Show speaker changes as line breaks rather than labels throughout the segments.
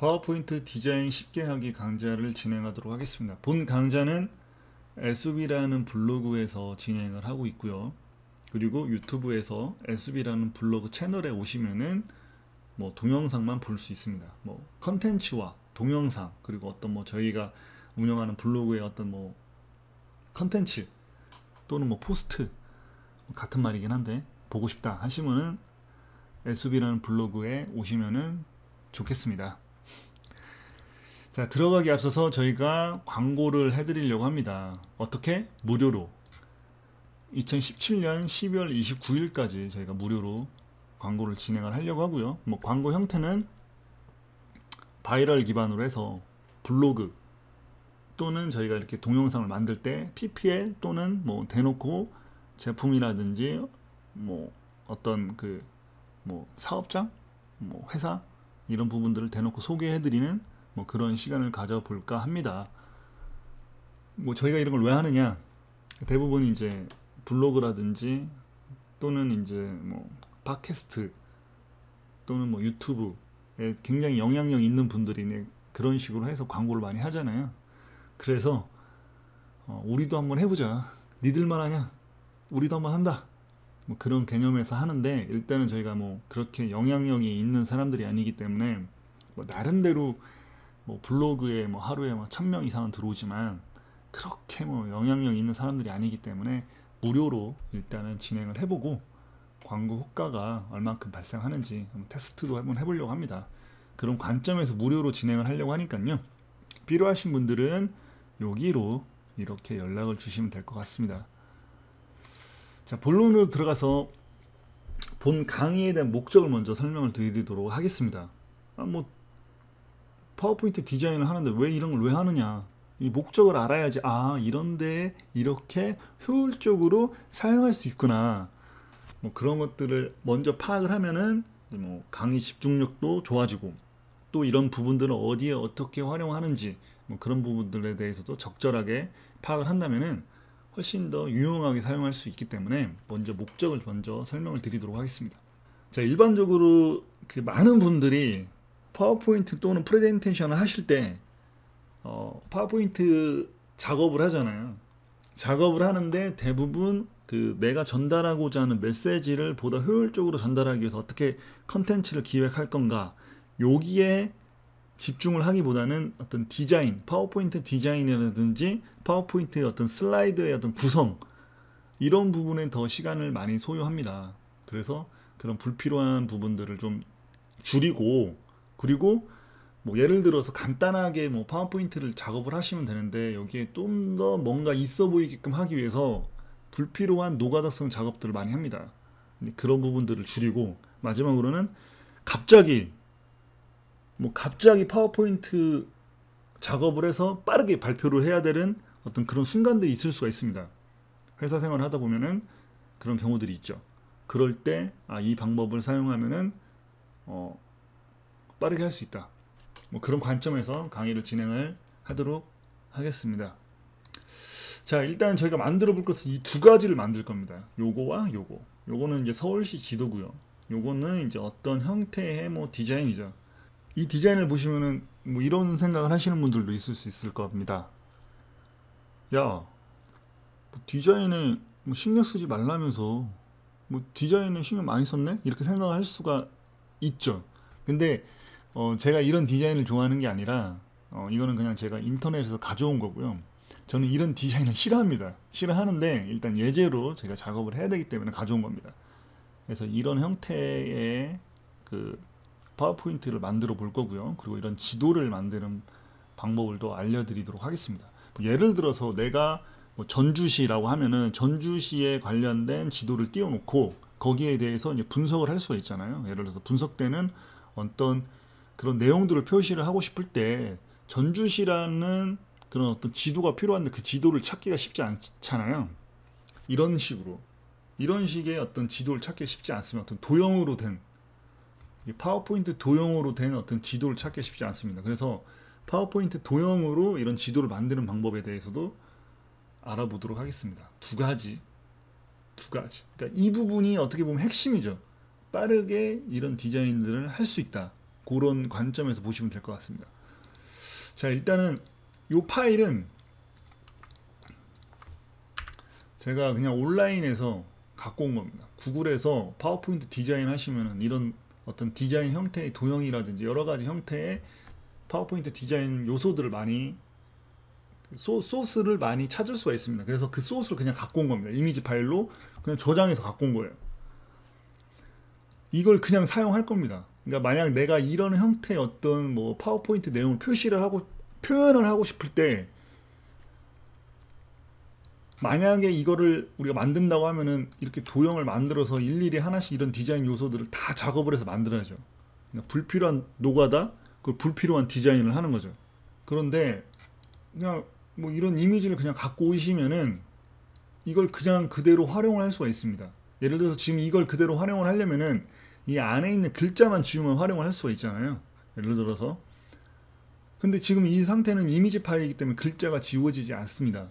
파워포인트 디자인 쉽게 하기 강좌를 진행하도록 하겠습니다. 본 강좌는 SB라는 블로그에서 진행을 하고 있고요. 그리고 유튜브에서 SB라는 블로그 채널에 오시면은 뭐 동영상만 볼 수 있습니다. 뭐 컨텐츠와 동영상 그리고 어떤 뭐 저희가 운영하는 블로그의 어떤 뭐 컨텐츠 또는 뭐 포스트 같은 말이긴 한데 보고 싶다 하시면은 SB라는 블로그에 오시면은 좋겠습니다. 자, 들어가기 앞서서 저희가 광고를 해드리려고 합니다. 어떻게? 무료로. 2017년 12월 29일까지 저희가 무료로 광고를 진행을 하려고 하고요. 뭐 광고 형태는 바이럴 기반으로 해서 블로그 또는 저희가 이렇게 동영상을 만들 때 PPL 또는 뭐 대놓고 제품이라든지 뭐 어떤 그 뭐 사업장, 뭐 회사 이런 부분들을 대놓고 소개해드리는 뭐 그런 시간을 가져볼까 합니다. 뭐 저희가 이런 걸 왜 하느냐? 대부분 이제 블로그라든지 또는 이제 뭐 팟캐스트 또는 뭐 유튜브에 굉장히 영향력 있는 분들이 그런 식으로 해서 광고를 많이 하잖아요. 그래서 어, 우리도 한번 해보자. 니들만 하냐? 우리도 한번 한다. 뭐 그런 개념에서 하는데 일단은 저희가 뭐 그렇게 영향력이 있는 사람들이 아니기 때문에 뭐 나름대로 뭐 블로그에 뭐 하루에 뭐 천 명 이상은 들어오지만 그렇게 뭐 영향력 있는 사람들이 아니기 때문에 무료로 일단은 진행을 해보고 광고 효과가 얼만큼 발생하는지 테스트도 한번 해보려고 합니다. 그런 관점에서 무료로 진행을 하려고 하니까요. 필요하신 분들은 여기로 이렇게 연락을 주시면 될 것 같습니다. 자, 본론으로 들어가서 본 강의에 대한 목적을 먼저 설명을 드리도록 하겠습니다. 아, 뭐 파워포인트 디자인을 하는데 왜 이런 걸 왜 하느냐? 이 목적을 알아야지 아 이런데 이렇게 효율적으로 사용할 수 있구나. 뭐 그런 것들을 먼저 파악을 하면은 뭐 강의 집중력도 좋아지고 또 이런 부분들을 어디에 어떻게 활용하는지 뭐 그런 부분들에 대해서도 적절하게 파악을 한다면은 훨씬 더 유용하게 사용할 수 있기 때문에 먼저 목적을 먼저 설명을 드리도록 하겠습니다. 자 일반적으로 그 많은 분들이 파워포인트 또는 프레젠테이션을 하실 때 어, 파워포인트 작업을 하잖아요. 작업을 하는데 대부분 그 내가 전달하고자 하는 메시지를 보다 효율적으로 전달하기 위해서 어떻게 컨텐츠를 기획할 건가 여기에 집중을 하기보다는 어떤 디자인, 파워포인트 디자인이라든지 파워포인트의 어떤 슬라이드의 어떤 구성 이런 부분에 더 시간을 많이 소요합니다. 그래서 그런 불필요한 부분들을 좀 줄이고 그리고 뭐 예를 들어서 간단하게 뭐 파워포인트를 작업을 하시면 되는데 여기에 좀 더 뭔가 있어 보이게끔 하기 위해서 불필요한 노가다성 작업들을 많이 합니다. 그런 부분들을 줄이고 마지막으로는 갑자기 뭐 갑자기 파워포인트 작업을 해서 빠르게 발표를 해야 되는 어떤 그런 순간들이 있을 수가 있습니다. 회사 생활을 하다 보면은 그런 경우들이 있죠. 그럴 때, 아, 이 방법을 사용하면은, 어, 빠르게 할 수 있다. 뭐 그런 관점에서 강의를 진행을 하도록 하겠습니다. 자, 일단 저희가 만들어 볼 것은 이 두 가지를 만들 겁니다. 요거와 요거. 요거는 이제 서울시 지도고요. 요거는 이제 어떤 형태의 뭐 디자인이죠. 이 디자인을 보시면은 뭐 이런 생각을 하시는 분들도 있을 수 있을 겁니다. 야, 뭐 디자인에 뭐 신경 쓰지 말라면서 뭐 디자인에 신경 많이 썼네? 이렇게 생각할 수가 있죠. 근데 어, 제가 이런 디자인을 좋아하는 게 아니라 어, 이거는 그냥 제가 인터넷에서 가져온 거고요. 저는 이런 디자인을 싫어합니다. 싫어하는데 일단 예제로 제가 작업을 해야 되기 때문에 가져온 겁니다. 그래서 이런 형태의 그 파워포인트를 만들어 볼 거고요. 그리고 이런 지도를 만드는 방법을 또 알려드리도록 하겠습니다. 뭐 예를 들어서 내가 뭐 전주시라고 하면은 전주시에 관련된 지도를 띄워놓고 거기에 대해서 분석을 할 수가 있잖아요. 예를 들어서 분석되는 어떤 그런 내용들을 표시를 하고 싶을 때 전주시라는 그런 어떤 지도가 필요한데 그 지도를 찾기가 쉽지 않잖아요. 이런 식으로 이런 식의 어떤 지도를 찾기 쉽지 않으면 어떤 도형으로 된 파워포인트 도형으로 된 어떤 지도를 찾기 쉽지 않습니다. 그래서 파워포인트 도형으로 이런 지도를 만드는 방법에 대해서도 알아보도록 하겠습니다. 두 가지. 두 가지. 그러니까 이 부분이 어떻게 보면 핵심이죠. 빠르게 이런 디자인들을 할 수 있다. 그런 관점에서 보시면 될 것 같습니다. 자 일단은 이 파일은 제가 그냥 온라인에서 갖고 온 겁니다. 구글에서 파워포인트 디자인 하시면은 이런 어떤 디자인 형태의 도형이라든지 여러 가지 형태의 파워포인트 디자인 요소들을 많이 소, 소스를 많이 찾을 수가 있습니다. 그래서 그 소스를 그냥 갖고 온 겁니다. 이미지 파일로 그냥 저장해서 갖고 온 거예요. 이걸 그냥 사용할 겁니다. 그러니까 만약 내가 이런 형태의 어떤 뭐 파워포인트 내용을 표시를 하고 표현을 하고 싶을 때 만약에 이거를 우리가 만든다고 하면은 이렇게 도형을 만들어서 일일이 하나씩 이런 디자인 요소들을 다 작업을 해서 만들어야죠. 그러니까 불필요한 노가다, 그 불필요한 디자인을 하는 거죠. 그런데 그냥 뭐 이런 이미지를 그냥 갖고 오시면은 이걸 그냥 그대로 활용을 할 수가 있습니다. 예를 들어서 지금 이걸 그대로 활용을 하려면은 이 안에 있는 글자만 지우면 활용을 할 수가 있잖아요. 예를 들어서 근데 지금 이 상태는 이미지 파일이기 때문에 글자가 지워지지 않습니다.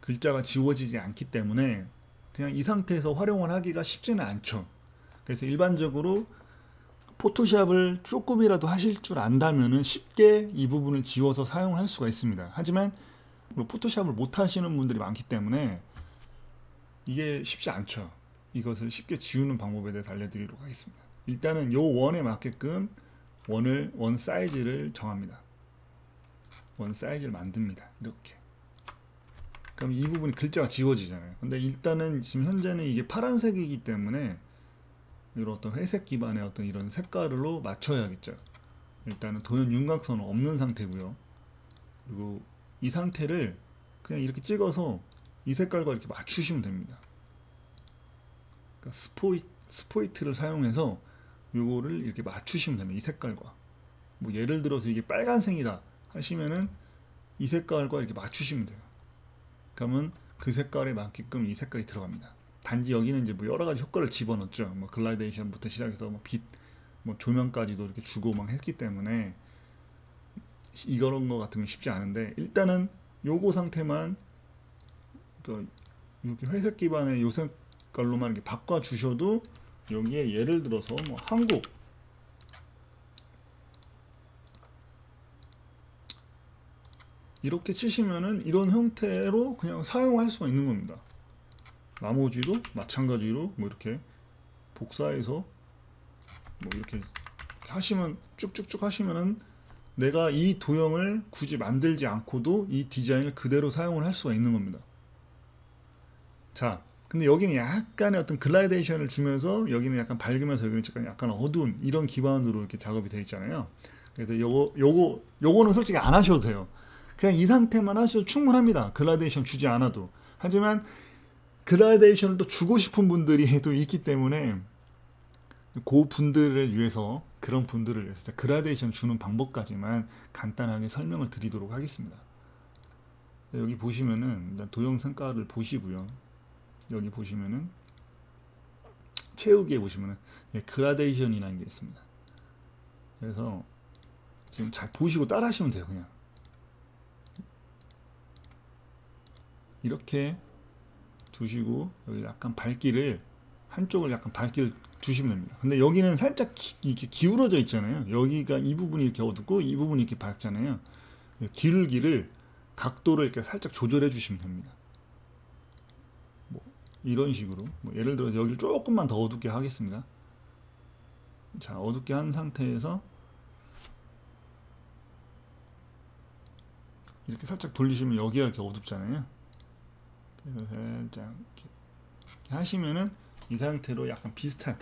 글자가 지워지지 않기 때문에 그냥 이 상태에서 활용을 하기가 쉽지는 않죠. 그래서 일반적으로 포토샵을 조금이라도 하실 줄 안다면은 쉽게 이 부분을 지워서 사용할 수가 있습니다. 하지만 포토샵을 못 하시는 분들이 많기 때문에 이게 쉽지 않죠. 이것을 쉽게 지우는 방법에 대해서 알려드리도록 하겠습니다. 일단은 요 원에 맞게끔 원을 원 사이즈를 정합니다. 원 사이즈를 만듭니다. 이렇게. 그럼 이 부분이 글자가 지워지잖아요. 근데 일단은 지금 현재는 이게 파란색이기 때문에 이런 어떤 회색 기반의 어떤 이런 색깔로 맞춰야겠죠. 일단은 도형 윤곽선은 없는 상태고요. 그리고 이 상태를 그냥 이렇게 찍어서 이 색깔과 이렇게 맞추시면 됩니다. 그러니까 스포이, 스포이트를 사용해서 요거를 이렇게 맞추시면 됩니다. 이 색깔과. 뭐 예를 들어서 이게 빨간색이다 하시면은 이 색깔과 이렇게 맞추시면 돼요. 그러면 그 색깔에 맞게끔 이 색깔이 들어갑니다. 단지 여기는 이제 뭐 여러 가지 효과를 집어넣죠. 뭐 글라데이션부터 시작해서 뭐 빛, 뭐 조명까지도 이렇게 주고 막 했기 때문에 이런 거건 쉽지 않은데 일단은 요거 상태만 그 이렇게 회색 기반의 요색 깔로만 이렇게 바꿔 주셔도 여기에 예를 들어서 뭐 한국 이렇게 치시면은 이런 형태로 그냥 사용할 수가 있는 겁니다. 나머지도 마찬가지로 뭐 이렇게 복사해서 뭐 이렇게 하시면 쭉쭉쭉 하시면은 내가 이 도형을 굳이 만들지 않고도 이 디자인을 그대로 사용을 할 수가 있는 겁니다. 자, 근데 여기는 약간의 어떤 글라데이션을 주면서 여기는 약간 밝으면서 여기는 약간 어두운 이런 기반으로 이렇게 작업이 되어 있잖아요. 그래서 요거 요거 요거는 솔직히 안 하셔도 돼요. 그냥 이 상태만 하셔도 충분합니다. 글라데이션 주지 않아도. 하지만 그라데이션을 또 주고 싶은 분들이 또 있기 때문에 그 분들을 위해서 그런 분들을 위해서 그라데이션 주는 방법까지만 간단하게 설명을 드리도록 하겠습니다. 여기 보시면은 도형 성과를 보시고요. 여기 보시면은 채우기에 보시면은 그라데이션이라는 게 있습니다. 그래서 지금 잘 보시고 따라 하시면 돼요, 그냥. 이렇게 두시고 여기 약간 밝기를 한쪽을 약간 밝기를 주시면 됩니다. 근데 여기는 살짝 기, 이렇게 기울어져 있잖아요. 여기가 이 부분이 이렇게 어둡고 이 부분이 이렇게 밝잖아요. 기울기를 각도를 이렇게 살짝 조절해 주시면 됩니다. 뭐 이런 식으로 뭐 예를 들어 여기를 조금만 더 어둡게 하겠습니다. 자 어둡게 한 상태에서 이렇게 살짝 돌리시면 여기가 이렇게 어둡잖아요. 살짝 이렇게 하시면은 이 상태로 약간 비슷한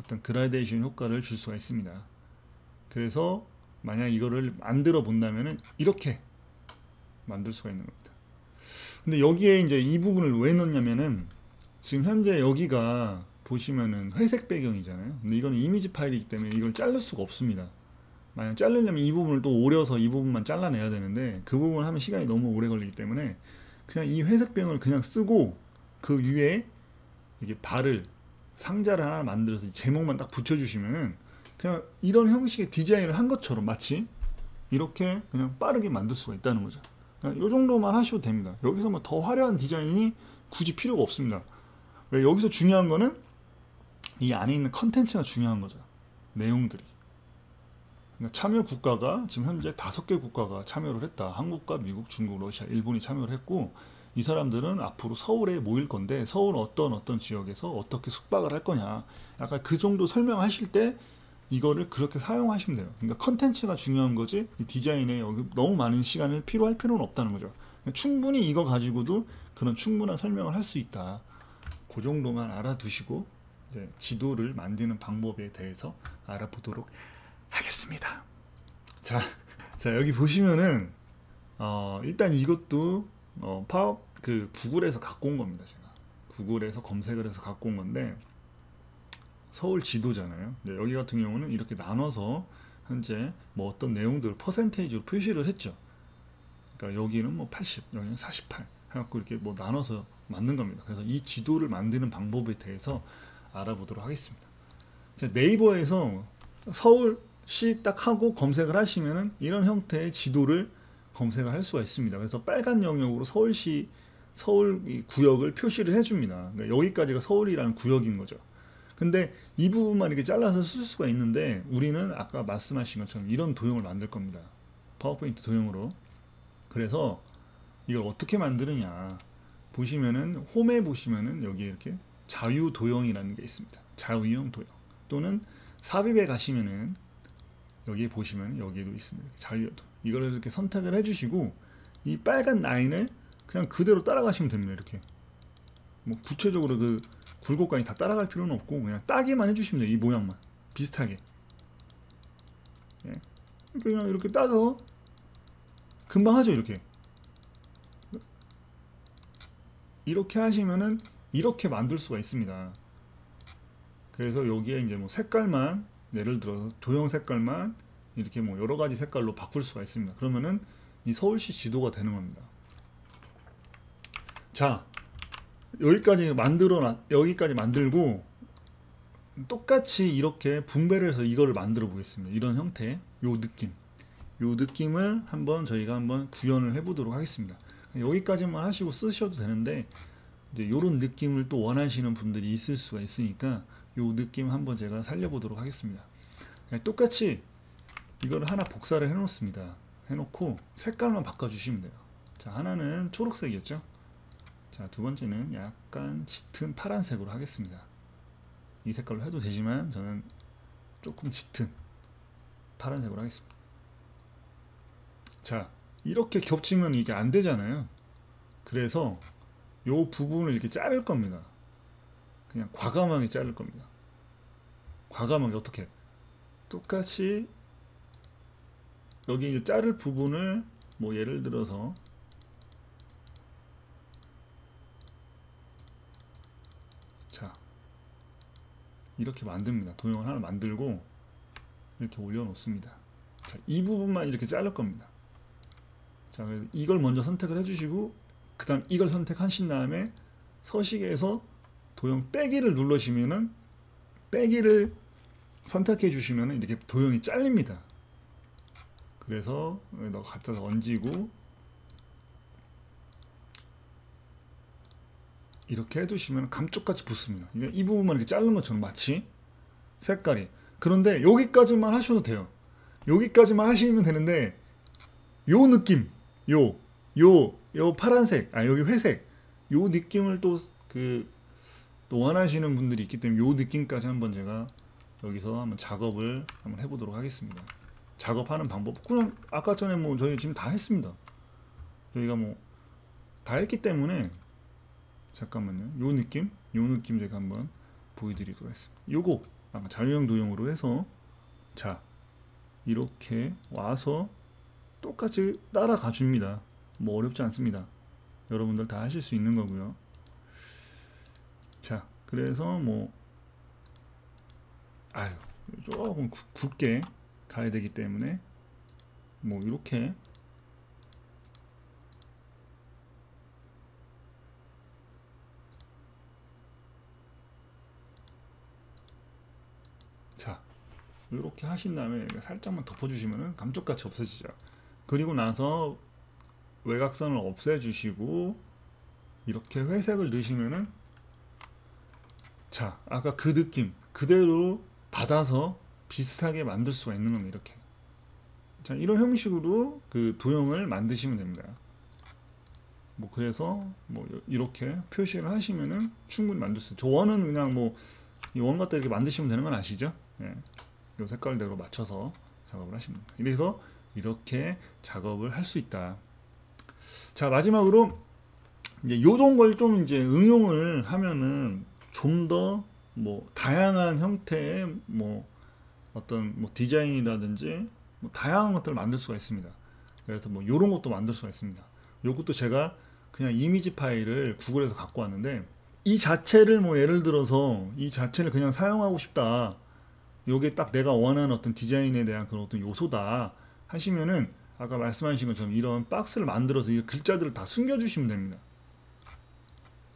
어떤 그라데이션 효과를 줄 수가 있습니다. 그래서 만약 이거를 만들어 본다면은 이렇게 만들 수가 있는 겁니다. 근데 여기에 이제 이 부분을 왜 넣냐면은 지금 현재 여기가 보시면은 회색 배경이잖아요. 근데 이거는 이미지 파일이기 때문에 이걸 자를 수가 없습니다. 만약 자르려면 이 부분을 또 오려서 이 부분만 잘라내야 되는데 그 부분을 하면 시간이 너무 오래 걸리기 때문에 그냥 이 회색병을 그냥 쓰고 그 위에 이게 발을 상자를 하나 만들어서 제목만 딱 붙여주시면은 그냥 이런 형식의 디자인을 한 것처럼 마치 이렇게 그냥 빠르게 만들 수가 있다는 거죠. 이 정도만 하셔도 됩니다. 여기서 뭐 더 화려한 디자인이 굳이 필요가 없습니다. 왜 여기서 중요한 거는 이 안에 있는 컨텐츠가 중요한 거죠. 내용들이. 그러니까 참여 국가가 지금 현재 다섯 개 국가가 참여를 했다. 한국과 미국, 중국, 러시아, 일본이 참여를 했고 이 사람들은 앞으로 서울에 모일 건데 서울 어떤 어떤 지역에서 어떻게 숙박을 할 거냐. 약간 그 정도 설명하실 때 이거를 그렇게 사용하시면 돼요. 그러니까 컨텐츠가 중요한 거지 이 디자인에 여기 너무 많은 시간을 필요할 필요는 없다는 거죠. 충분히 이거 가지고도 그런 충분한 설명을 할 수 있다. 그 정도만 알아두시고 지도를 만드는 방법에 대해서 알아보도록 하겠습니다. 자, 자 여기 보시면은 어, 일단 이것도 어, 파업 그 구글에서 갖고 온 겁니다. 제가 구글에서 검색을 해서 갖고 온 건데 서울 지도잖아요. 네, 여기 같은 경우는 이렇게 나눠서 현재 뭐 어떤 내용들 퍼센테이지로 표시를 했죠. 그러니까 여기는 뭐 80, 여기는 48 해갖고 이렇게 뭐 나눠서 만든 겁니다. 그래서 이 지도를 만드는 방법에 대해서 알아보도록 하겠습니다. 네이버에서 서울시 딱 하고 검색을 하시면은 이런 형태의 지도를 검색을 할 수가 있습니다. 그래서 빨간 영역으로 서울시 서울 구역을 표시를 해줍니다. 그러니까 여기까지가 서울이라는 구역인 거죠. 근데 이 부분만 이렇게 잘라서 쓸 수가 있는데 우리는 아까 말씀하신 것처럼 이런 도형을 만들 겁니다. 파워포인트 도형으로. 그래서 이걸 어떻게 만드느냐 보시면은 홈에 보시면은 여기 이렇게 자유 도형이라는 게 있습니다. 자유형 도형 또는 삽입에 가시면은 여기 보시면 여기도 있습니다. 자유 도형 이걸 이렇게 선택을 해주시고 이 빨간 라인을 그냥 그대로 따라가시면 됩니다. 이렇게 뭐 구체적으로 그 굴곡까지 다 따라갈 필요는 없고 그냥 따기만 해주시면 돼요. 이 모양만 비슷하게. 예. 그냥 이렇게 따서 금방 하죠. 이렇게. 이렇게 하시면은 이렇게 만들 수가 있습니다. 그래서 여기에 이제 뭐 색깔만 예를 들어서 도형 색깔만 이렇게 뭐 여러 가지 색깔로 바꿀 수가 있습니다. 그러면은 이 서울시 지도가 되는 겁니다. 자, 여기까지 만들어 여기까지 만들고 똑같이 이렇게 분배를 해서 이거를 만들어 보겠습니다. 이런 형태, 요 느낌, 요 느낌을 한번 저희가 한번 구현을 해 보도록 하겠습니다. 여기까지만 하시고 쓰셔도 되는데 이제 이런 느낌을 또 원하시는 분들이 있을 수가 있으니까 요 느낌 한번 제가 살려보도록 하겠습니다. 똑같이 이걸 하나 복사를 해 놓습니다. 해 놓고 색깔만 바꿔 주시면 돼요. 자 하나는 초록색이었죠. 자, 두 번째는 약간 짙은 파란색으로 하겠습니다. 이 색깔로 해도 되지만 저는 조금 짙은 파란색으로 하겠습니다. 자, 이렇게 겹치면 이게 안 되잖아요. 그래서 요 부분을 이렇게 자를 겁니다. 그냥 과감하게 자를 겁니다. 과감하게 어떻게? 똑같이 여기 이제 자를 부분을 뭐 예를 들어서 이렇게 만듭니다. 도형을 하나 만들고 이렇게 올려놓습니다. 자, 이 부분만 이렇게 자를 겁니다. 자, 이걸 먼저 선택을 해주시고 그 다음 이걸 선택하신 다음에 서식에서 도형 빼기를 눌러시면은 빼기를 선택해 주시면 이렇게 도형이 잘립니다. 그래서 여기다 갖다 얹이고 이렇게 해두시면 감쪽같이 붙습니다. 이 부분만 이렇게 자른 것처럼 마치 색깔이. 그런데 여기까지만 하셔도 돼요. 여기까지만 하시면 되는데 요 느낌, 요, 요, 요 파란색, 아 여기 회색, 요 느낌을 또 그 또 원하시는 분들이 있기 때문에 요 느낌까지 한번 제가 여기서 한번 작업을 한번 해보도록 하겠습니다. 작업하는 방법. 그냥 아까 전에 뭐 저희 지금 다 했습니다. 저희가 뭐 다 했기 때문에 잠깐만요. 요 느낌? 요 느낌 제가 한번 보여드리도록 하겠습니다. 요거 아까 자유형 도형으로 해서 자 이렇게 와서 똑같이 따라가 줍니다. 뭐 어렵지 않습니다. 여러분들 다 하실 수 있는 거고요. 자 그래서 뭐 아유 조금 굵게 가야 되기 때문에 뭐 이렇게 이렇게 하신 다음에 살짝만 덮어주시면 감쪽같이 없어지죠. 그리고 나서 외곽선을 없애주시고 이렇게 회색을 넣으시면은 자 아까 그 느낌 그대로 받아서 비슷하게 만들 수가 있는 겁니다. 이렇게 자, 이런 형식으로 그 도형을 만드시면 됩니다. 뭐 그래서 뭐 이렇게 표시를 하시면은 충분히 만들 수 있어요. 저 원은 그냥 뭐 이 원 갖다 이렇게 만드시면 되는 건 아시죠? 예. 이 색깔대로 맞춰서 작업을 하시면 됩니다. 그래서 이렇게 작업을 할 수 있다. 자 마지막으로 이제 요런 걸 좀 이제 응용을 하면은 좀 더 뭐 다양한 형태의 뭐 어떤 뭐 디자인이라든지 뭐 다양한 것들을 만들 수가 있습니다. 그래서 뭐 요런 것도 만들 수가 있습니다. 요것도 제가 그냥 이미지 파일을 구글에서 갖고 왔는데 이 자체를 뭐 예를 들어서 이 자체를 그냥 사용하고 싶다. 요게 딱 내가 원하는 어떤 디자인에 대한 그런 어떤 요소다 하시면은 아까 말씀하신 것처럼 이런 박스를 만들어서 이 글자들을 다 숨겨주시면 됩니다.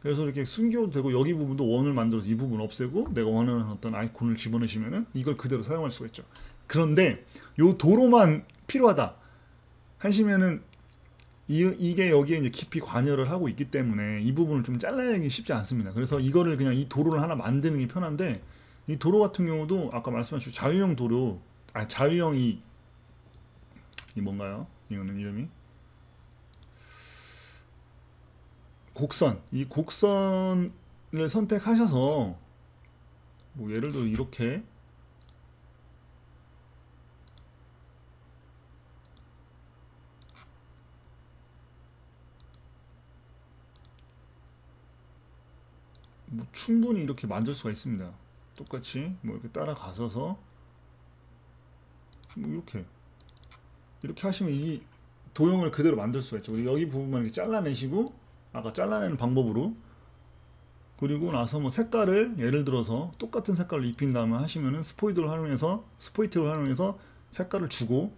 그래서 이렇게 숨겨도 되고 여기 부분도 원을 만들어서 이 부분 없애고 내가 원하는 어떤 아이콘을 집어넣으시면은 이걸 그대로 사용할 수가 있죠. 그런데 요 도로만 필요하다 하시면은 이, 이게 여기에 이제 깊이 관여를 하고 있기 때문에 이 부분을 좀 잘라내기 쉽지 않습니다. 그래서 이거를 그냥 이 도로를 하나 만드는 게 편한데 이 도로 같은 경우도 아까 말씀하신 자유형 도로, 아 자유형 이, 이 뭔가요? 이거는 이름이 곡선 이 곡선을 선택하셔서 뭐 예를 들어 이렇게 뭐 충분히 이렇게 만들 수가 있습니다. 똑같이 뭐 이렇게 따라가서서 뭐 이렇게 이렇게 하시면 이 도형을 그대로 만들 수가 있죠. 여기 부분만 이렇게 잘라내시고 아까 잘라내는 방법으로 그리고 나서 뭐 색깔을 예를 들어서 똑같은 색깔을 입힌 다음에 하시면은 스포이드를 활용해서 스포이트를 활용해서 색깔을 주고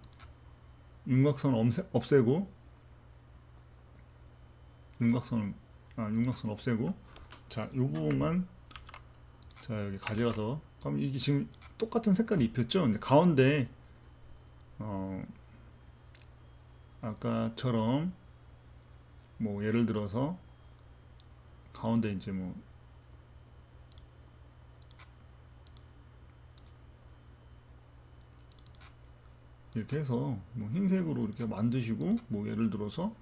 윤곽선을 없애, 없애고 윤곽선을 아 윤곽선 없애고. 자이 부분만 자 여기 가져가서. 그럼 이게 지금 똑같은 색깔이 입혔죠? 근데 가운데 어 아까처럼 뭐 예를 들어서 가운데 이제 뭐 이렇게 해서 뭐 흰색으로 이렇게 만드시고 뭐 예를 들어서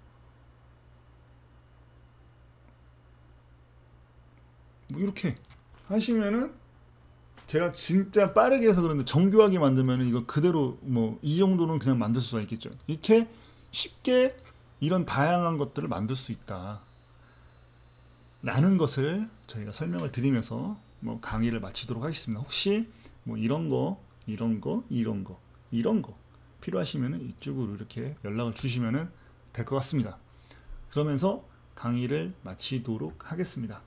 뭐 이렇게 하시면은 제가 진짜 빠르게 해서 그런데 정교하게 만들면은 이거 그대로 뭐 이 정도는 그냥 만들 수가 있겠죠. 이렇게 쉽게 이런 다양한 것들을 만들 수 있다. 라는 것을 저희가 설명을 드리면서 뭐 강의를 마치도록 하겠습니다. 혹시 뭐 이런 거, 이런 거, 이런 거, 이런 거 필요하시면 이쪽으로 이렇게 연락을 주시면 될 것 같습니다. 그러면서 강의를 마치도록 하겠습니다.